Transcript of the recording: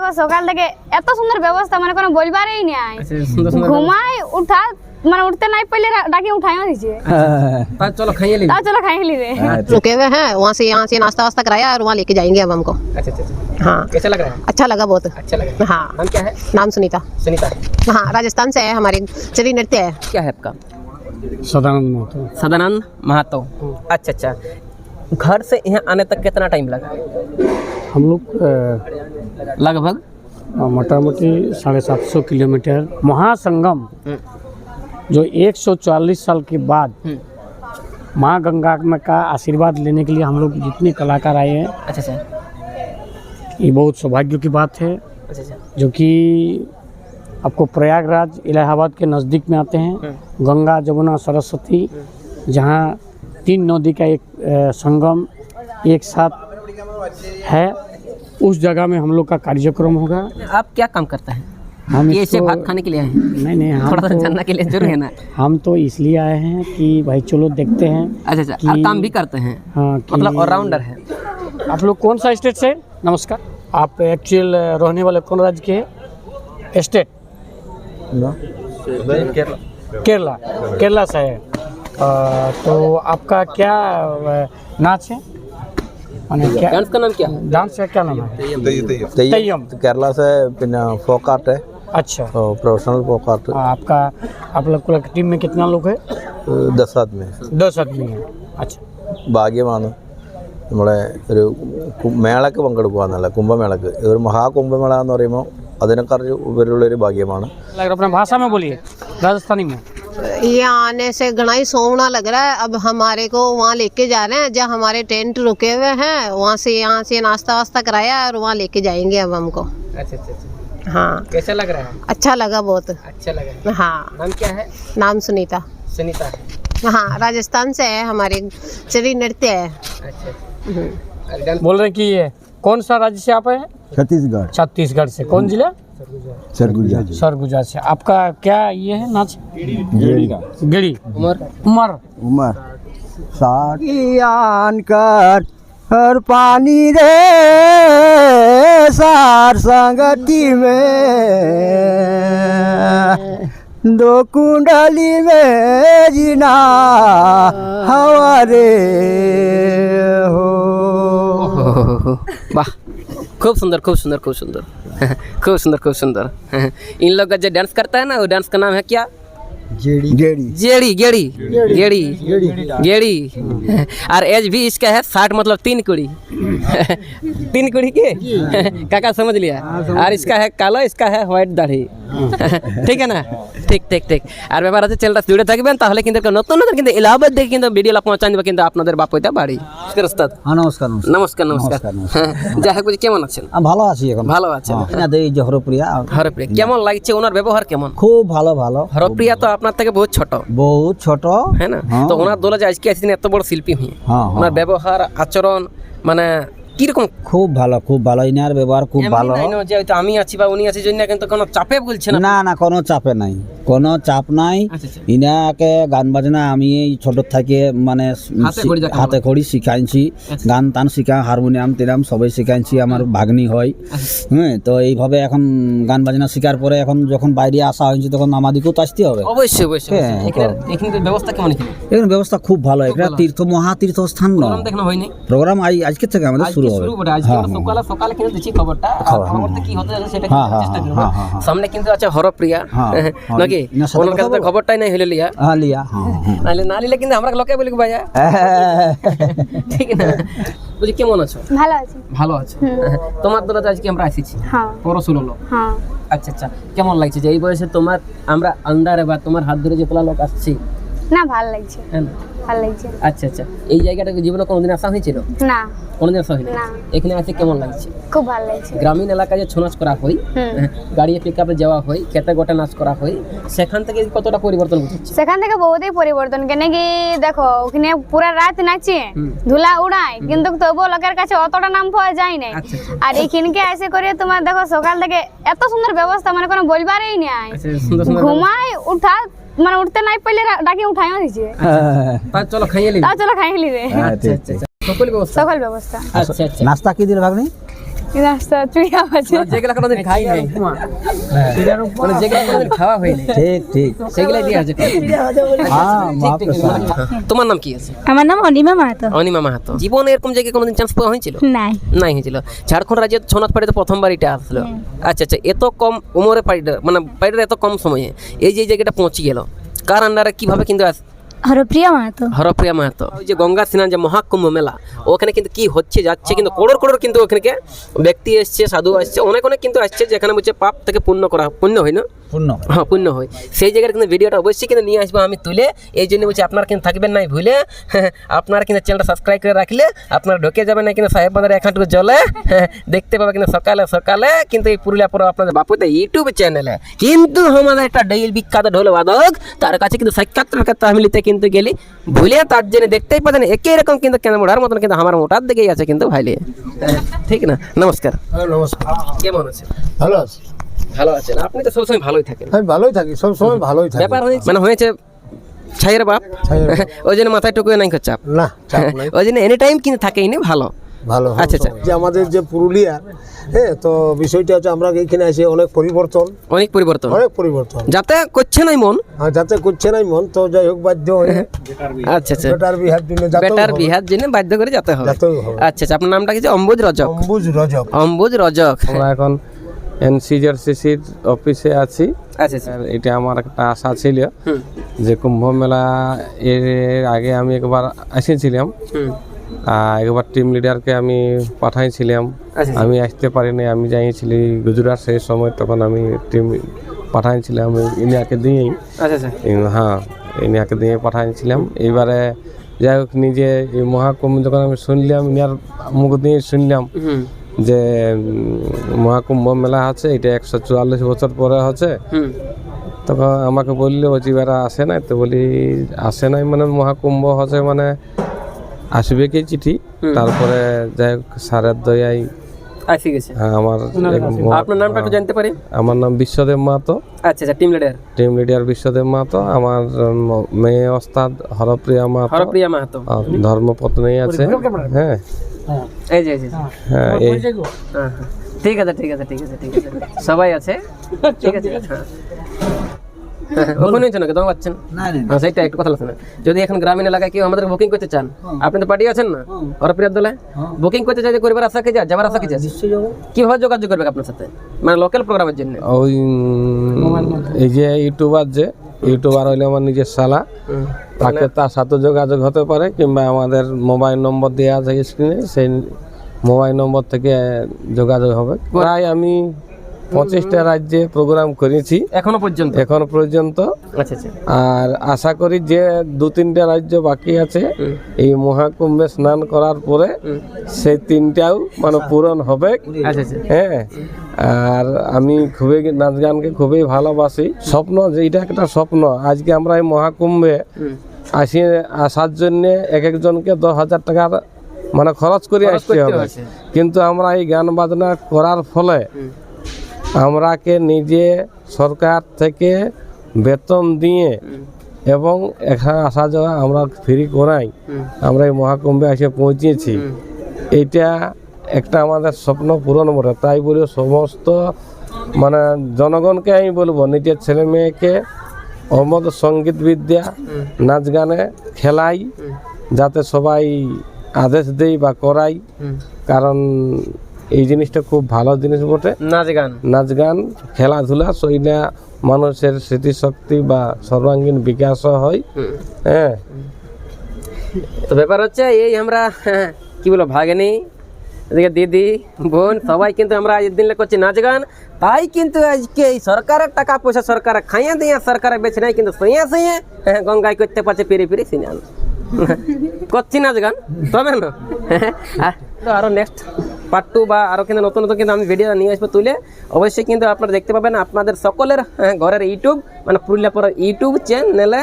দেখো সকাল থেকে এত সুন্দর ব্যবস্থা মানে কোনো বলবারই নাই আচ্ছা সুন্দর সুন্দর ঘুমাই উঠা মানে উঠতে নাই পারলে রা- ডাকি উঠাইও দিছে তা চলো খাইয়ে নিবি তাও চলো খাই লি রে रुके हुए हैं वहाँ से यहाँ से नाश्ता वास्ता कराया और वहाँ लेके जाएंगे अब हमको अच्छा अच्छा अच्छा हाँ कैसा लग रहा है अच्छा लगा बहुत अच्छा लग रहा है हाँ नाम क्या है नाम सुनीता सुनीता हाँ राजस्थान से है हमारे चली नृत्य है क्या है आपका सदानंद महतो सदानंद महातो अच्छा अच्छा घर से यहाँ आने तक कितना टाइम लगा? हम लोग लगभग? मोटा मोटी साढ़े सात सौ किलोमीटर महासंगम हम्म, जो 140 साल के बाद हम्म, माँ गंगा में का आशीर्वाद लेने के लिए हम लोग जितने कलाकार आए हैं अच्छा अच्छा। ये बहुत सौभाग्य की बात है। अच्छा अच्छा। जो कि आपको प्रयागराज इलाहाबाद के नज़दीक में आते हैं गंगा जमुना सरस्वती जहाँ तीन नदी का एक संगम एक साथ है। उस जगह में हम लोग का कार्यक्रम होगा। आप क्या काम करते हैं? हम ये ऐसे इसको- भात खाने के लिए आए हैं? नहीं नहीं हम थोड़ा तो, जानना के लिए ज़रूर है ना। हम तो इसलिए आए हैं कि भाई चलो देखते हैं अच्छा अच्छा। कि- काम भी करते हैं? हाँ मतलब ऑलराउंडर है। आप लोग कौन सा स्टेट से? हैं? नमस्कार। आप एक्चुअल रहने वाले कौन राज्य के हैं? स्टेट केरला। केरला से है। अ, तो आपका क्या अ, नाच है माने क्या डांस का नाम क्या है डांस का क्या नाम है തെയ്യം തെയ്യം. കേരള से പിന്നെ फोक आर्ट है अच्छा प्रोफेशनल फोक आर्ट आपका आप लोग पूरा टीम में कितना लोग है ദസ് ആദ്മി दस आदमी है अच्छा ഭാഗ്യമാണ് നമ്മളെ ഒരു കു- മേളക്ക് പങ്കെടുക്കുക എന്നല്ല കുംഭമേളക്ക് ഇതൊരു മഹാകുംഭമേള എന്ന് പറയുമ്പോൾ അതിനേക്കാൾ ഉപരിയുള്ളൊരു ഭാഗ്യമാണ് लग रहा ये आने से घना ही सोवना लग रहा है। अब हमारे को वहाँ लेके जा रहे हैं। जहाँ हमारे टेंट रुके हुए हैं वहाँ से यहाँ से नाश्ता वास्ता कराया और वहाँ लेके जाएँगे अब हमको। अच्छा अच्छा अच्छा। हाँ। कैसा लग रहा है? अच्छा लगा बहुत। अच्छा लगा। हाँ। नाम क्या है? नाम सुनीता। सुनीता। हाँ राजस्थान से है हमारे चली नृत्य है। अच्छा हम्म। और डांस बोल रहे हैं कि ये कौन सा राज्य से आप हैं? छत्तीसगढ़। छत्तीसगढ़ से। कौन जिला? सरगुजा। सरगुजा से। आपका क्या ये है नाच? गिड़ी उमर। उमर। उमर। साठ। कर हर पानी रे सार संगति में। दो कुंडली में जीना हवारे हो। वाह। खूब सुंदर खूब सुंदर खूब सुंदर। खूब सुंदर खूब सुंदर। इन लोग का जो डांस करता है ना, वो डांस का नाम है क्या? जेड़ी जेड़ी गेड़ी गेड़ी गेड़ी गेड़ी और एज भी इसका है साठ मतलब तीन कुड़ी तीन कुड़ी के काका समझ लिया और इसका है काला इसका है হোয়াইট দাড়ি ঠিক আছে না ঠিক ঠিক ঠিক আর ব্যাপার আছে চ্যানেলটা জুড়ে থাকবেন তাহলে কিন্তু নতুন নতুন কিন্তু এলাহাবাদ থেকে কিন্তু ভিডিওটা পৌঁছান দেবে কিন্তু আপনাদের বাপইটা বাড়ি নমস্কার ওস্তাদ হ্যাঁ নমস্কার নমস্কার নমস্কার নমস্কার হ্যাঁ, যাই হোক বলছি, কেমন আছেন আমি ভালো আছি এখন ভালো আছেন এনাদের এই যে হরপ্রিয়া হরপ্রিয়া কেমন লাগছে ওনার ব্যবহার কেমন খুব ভালো ভালো হরপ্রিয়া তো আপনার থেকে বহুত ছোট। বহুত ছোট? হ্যাঁ না? তো ওনার দোলা যে আজকে এসেছেন এত বড় শিল্পী হয়ে হ্যাঁ, ওনার ব্যবহার আচরণ মানে কীরকম? খুব ভালো খুব ভালো। ইনার ব্যবহার খুব ভালো। যে হয়তো আমি আছি বা উনি আছে জন্য কিন্তু কোনো চাপে বলছে না? না না কোনো চাপে নাই। কোনো চাপ নাই। আচ্ছা, আচ্ছা। ইনাকে গান বাজনা আমি এই ছোট থেকে মানে হাতে খড়ি শিখাইছি। গান টান শিখা হারমোনিয়াম টিরাম সবাই শিখাইছি আমার ভাগ্নি হয়। হ্যাঁ তো এইভাবে এখন গান বাজনা শেখার পরে এখন যখন বাইরে আসা হয়েছে তখন আমাদেরকেও তো আসতে হবে। অবশ্যই অবশ্যই হ্যাঁ, এখানে এখানে ব্যবস্থা কেমন এখানে? এখানে ব্যবস্থা খুব ভালো। এটা তীর্থ মহাতীর্থ স্থান প্রোগ্রাম নয়। প্রোগ্রাম আজ আজকে থেকে আমাদের শুরু হবে। আজকে আমরা সকালে সকালে কিন্তু দিচ্ছি খবরটা পরবর্তী কি হতে যাচ্ছে সেটা হ্যাঁ, হ্যাঁ, চেষ্টা হ্যাঁ, করব হ্যাঁ, হ্যাঁ, হ্যাঁ। সামনে কিন্তু আছে হরপ্রিয়া। হ্যাঁ, হ্যাঁ, নাকি? ওনার কাছে খবরটাই নাই হলে লিয়া হ্যাঁ লিয়া। হ্যাঁ হ্যাঁ। নাহলে না নিলে কিন্তু আমরা লোকে বলি ভাইয়া। ঠিক না। বুঝি কেমন আছো? ভালো আছি। ভালো আছো? তোমার দ্বারা আজকে আমরা আসিছি। হ্যাঁ। পরশু হলো। হ্যাঁ। আচ্ছা আচ্ছা। কেমন লাগছে যে এই বয়সে তোমার আমরা আন্ডারে বা তোমার হাত ধরে যেতলা লোক আসছি না ভালো লাগছে। হ্যাঁ না? ভালো লাগছে। আচ্ছা আচ্ছা। এই জায়গাটাকে জীবনে কোনোদিন আসা হয়েছিল? না। কোনোদিন আসা হয়নি? না। এখানে আছে কেমন লাগছে? খুব ভালো লাগছে। গ্রামীণ এলাকায় যে ছৌ নাচ করা হয় গাড়ি পিক আপে যাওয়া হয় খেতে গোটে নাচ করা হয় সেখান থেকে কতটা পরিবর্তন ঘটেছে? সেখান থেকে বহুতই পরিবর্তন। কেন কি দেখো ওখানে পুরা রাত নাচে ধুলা উড়ায় কিন্তু তবুও লোকের কাছে অতটা নাম পাওয়া যায় না আচ্ছা, আচ্ছা। আর এইখানকে এসে করে তোমার দেখো সকাল থেকে এত সুন্দর ব্যবস্থা মানে কোনো বলবারই নাই। আচ্ছা সুন্দর উঠা মানে উঠতে নাই পাইলে ডাকি উঠাইও দিছে। তা চলো খাইয়ে নিবি। তা চলো খাইয়ে লি রে আচ্ছা আচ্ছা আচ্ছা। সকল ব্যবস্থা। সকল ব্যবস্থা। আচ্ছা আচ্ছা। নাস্তা কি দিল ভাগ্নি? মানে কোনোদিন খাই নাই। মানে যেগুলো কোনোদিন খাওয়া হয়নি ঠিক ঠিক। সেগুলাই দিয়ে আছে হ্যাঁ তোমার নাম কি আছে? আমার নাম অনিমা মাহাতো। অনিমা মাহাতো। জীবনে এরকম জায়গায় কোনোদিন চান্স পাওয়া হয়েছিল? নাই। নাই হয়েছিল। ঝাড়খণ্ড রাজ্যের ছনাথ পাড়িতে প্রথমবার এটা আসলো। আচ্ছা আচ্ছা এত কম উমরে পাড়িটা মানে পাড়িটা এত কম সময়ে এই যে জায়গাটা পৌঁছে গেল কার আন্ডারে কীভাবে কিন্তু হরপ্রিয়া মাহাতো। হরপ্রিয়া মাহাতো। ওই যে গঙ্গা স্নান যে মহাকুম্ভ মেলা ওখানে কিন্তু কি হচ্ছে যাচ্ছে কিন্তু করোড় করোড় কিন্তু ওখানে ব্যক্তি এসছে সাধু আসছে অনেক অনেক কিন্তু আসছে যেখানে বলছে পাপ থেকে পুণ্য করা পুণ্য হয় না? পূর্ণ হ্যাঁ। পুণ্য হয়। সেই জায়গার কিন্তু ভিডিওটা অবশ্যই কিন্তু নিয়ে আসব আমি তুলে। এই জন্য বলছি আপনারা কিন্তু থাকবেন নাই ভুলে। আপনারা কিন্তু চ্যানেলটা সাবস্ক্রাইব করে রাখলে আপনারা ঢুকে যাবেন না কিন্তু সাহেব বাজার অ্যাকাউন্টে জলে। দেখতে পাবে কিন্তু সকালে সকালে কিন্তু এই পুরুলিয়া পর আপনাদের বাপুতে ইউটিউব চ্যানেলে কিন্তু আমাদের একটা ডেইল বিখ্যাত ঢোল বাদক তার কাছে কিন্তু সাক্ষাৎকার করতে মিলিতে কিন্তু গেলি। ভুলে তার জন্য দেখতেই পাচ্ছেন একই রকম কিন্তু কেন মোড়ার মতন কিন্তু আমার মোটার দিকেই আছে কিন্তু ভাইলে। ঠিক না? নমস্কার। নমস্কার। কেমন আছে ভালো আছে। ভালো আছেন। আপনি তো সবসময় ভালোই থাকেন। আমি ভালোই থাকি সবসময় ভালোই থাকি। ব্যাপার হয়েছে মানে হয়েছে ছাইয়ের বাপ। ওই জন্য মাথায় টুকুয়ে নাই চাপ। না ওই জন্য এনি টাইম কিন্তু থাকেই নি ভালো। ভালো আচ্ছা, আচ্ছা। যে আমাদের যে পুরুলিয়া হ্যাঁ তো বিষয়টা হচ্ছে আমরা এইখানে এসে অনেক পরিবর্তন। অনেক পরিবর্তন। অনেক পরিবর্তন। যাতে করছে নাই মন। আর যাতে করছে নাই মন তো যাই হোক বাধ্য হয়ে আচ্ছা আচ্ছা। বেটার বিহার দিনে যাতে বেটার বিহার জন্য বাধ্য করে যেতে হবে। আচ্ছা আচ্ছা আপনার নামটা কি যে? অম্বুজ রজক। অম্বুজ রজক। অম্বুজ রজক। আমরা এখন এনসিজারসিসির অফিসে আছি। আচ্ছা আচ্ছা। এটা আমার একটা আশা ছিল যে কুম্ভ মেলা এর আগে আমি একবার এসেছিলাম। একবার টিম লিডারকে আমি পাঠাইছিলাম। আচ্ছা আমি আসতে পারিনি আমি যাইছিলি গুজরাট সেই সময় তখন আমি টিম পাঠাইছিলাম ইন্ডিয়াকে দিয়েই। আচ্ছা আচ্ছা। হ্যাঁ ইন্ডিয়াকে দিয়ে পাঠাইছিলাম। এইবারে যাই হোক নিজে এই মহাকুম্ভ যখন আমি শুনলাম ইন্ডিয়ার মুখ দিয়ে শুনলাম যে মহাকুম্ভ মেলা আছে এটা একশো চুয়াল্লিশ বছর পরে হচ্ছে। তখন আমাকে বললে ও জিবারা আসে নাই? তো বলি আসে নাই মানে মহাকুম্ভ হচ্ছে মানে আসবে কি চিঠি? তারপরে যাই হোক সারের দয়াই ঠিক হ্যাঁ, আমার আপনার নামটা একটু জানতে পারি? আমার নাম বিশ্বদেব মাহাতো। আচ্ছা আচ্ছা team leader team leader Biswadeb Mahato. আমার মেয়ে ওস্তাদ হরপ্রিয়া মাহাতো। হরপ্রিয়া মাহাতো। আর ধর্মপত্নী আছে। হ্যাঁ। এই যে হ্যাঁ। এই। ঠিক আছে ঠিক আছে ঠিক আছে ঠিক আছে। সবাই আছে ঠিক আছে। হ্যাঁ, ওখানে হয়েছে নাকি? তোমার পাচ্ছেন না না হ্যাঁ সেইটা একটু কথা শুনে। যদি এখন গ্রামীণ এলাকায় কেউ আমাদের বুকিং করতে চান আপনি তো পার্টি আছেন না? ওরা প্রিয় দলে? বুকিং করতে চাই যে করিবার আশা কি যা? যাবার আশা কি যা? কীভাবে যোগাযোগ করবে আপনার সাথে? মানে লোকাল প্রোগ্রামের জন্য? ওই এই যে ইউটিউবার যে ইউটিউবার হইলে আমার নিজের শালা। তাকে তার সাথে যোগাযোগ হতে পারে কিংবা আমাদের মোবাইল নম্বর দেওয়া আছে স্ক্রিনে সেই মোবাইল নম্বর থেকে যোগাযোগ হবে। প্রায় আমি পঁচিশটা রাজ্যে প্রোগ্রাম করেছি। এখনও পর্যন্ত? এখন পর্যন্ত। আচ্ছা আচ্ছা। আর আশা করি যে দু তিনটা রাজ্য বাকি আছে এই মহাকুম্ভে স্নান করার পরে সেই তিনটাও মানে পূরণ হবে। আচ্ছা আচ্ছা। হ্যাঁ। আর আমি খুবই নাচ গানকে খুবই ভালোবাসি। স্বপ্ন যে এটা একটা স্বপ্ন আজকে আমরা এই মহাকুম্ভে আসি আসার জন্য এক একজনকে দশ হাজার টাকার মানে খরচ করে আসতে হবে। কিন্তু আমরা এই গান বাজনা করার ফলে আমরাকে নিজে সরকার থেকে বেতন দিয়ে এবং এখানে আসা যাওয়া আমরা ফ্রি করাই। আমরা এই মহাকুম্ভে এসে পৌঁছেছি। এটা একটা আমাদের স্বপ্ন পূরণ বটে। তাই বলে সমস্ত মানে জনগণকে আমি বলব নিজের ছেলে মেয়েকে অমদ সংগীত বিদ্যা নাচ গানে খেলাই যাতে সবাই আদেশ দেই বা করাই। কারণ এই জিনিসটা খুব ভালো জিনিস বটে। নাচ গান। নাচ গান খেলাধুলা সইলা মানুষের স্মৃতিশক্তি বা সর্বাঙ্গীন বিকাশও হয়। হ্যাঁ। তো ব্যাপার হচ্ছে এই আমরা কি বলো ভাগেনি এদিকে দিদি বোন সবাই কিন্তু আমরা এই দিন করছি নাচ গান। তাই কিন্তু আজকে এই সরকারের টাকা পয়সা সরকার খাইয়া দিয়ে সরকার বেছে নাই কিন্তু সইয়া সইয়ে হ্যাঁ, গঙ্গায় করতে পারছে পেরে পেরে সিনান করছি নাচ গান তবে না। হ্যাঁ, তো আরও নেক্সট পার্ট টু বা আরও কিন্তু নতুন নতুন কিন্তু আমি ভিডিও নিয়ে আসব তুলে। অবশ্যই কিন্তু আপনারা দেখতে পাবেন আপনাদের সকলের হ্যাঁ, ঘরের ইউটিউব মানে পুরুলিয়া পরের ইউটিউব চ্যানেলে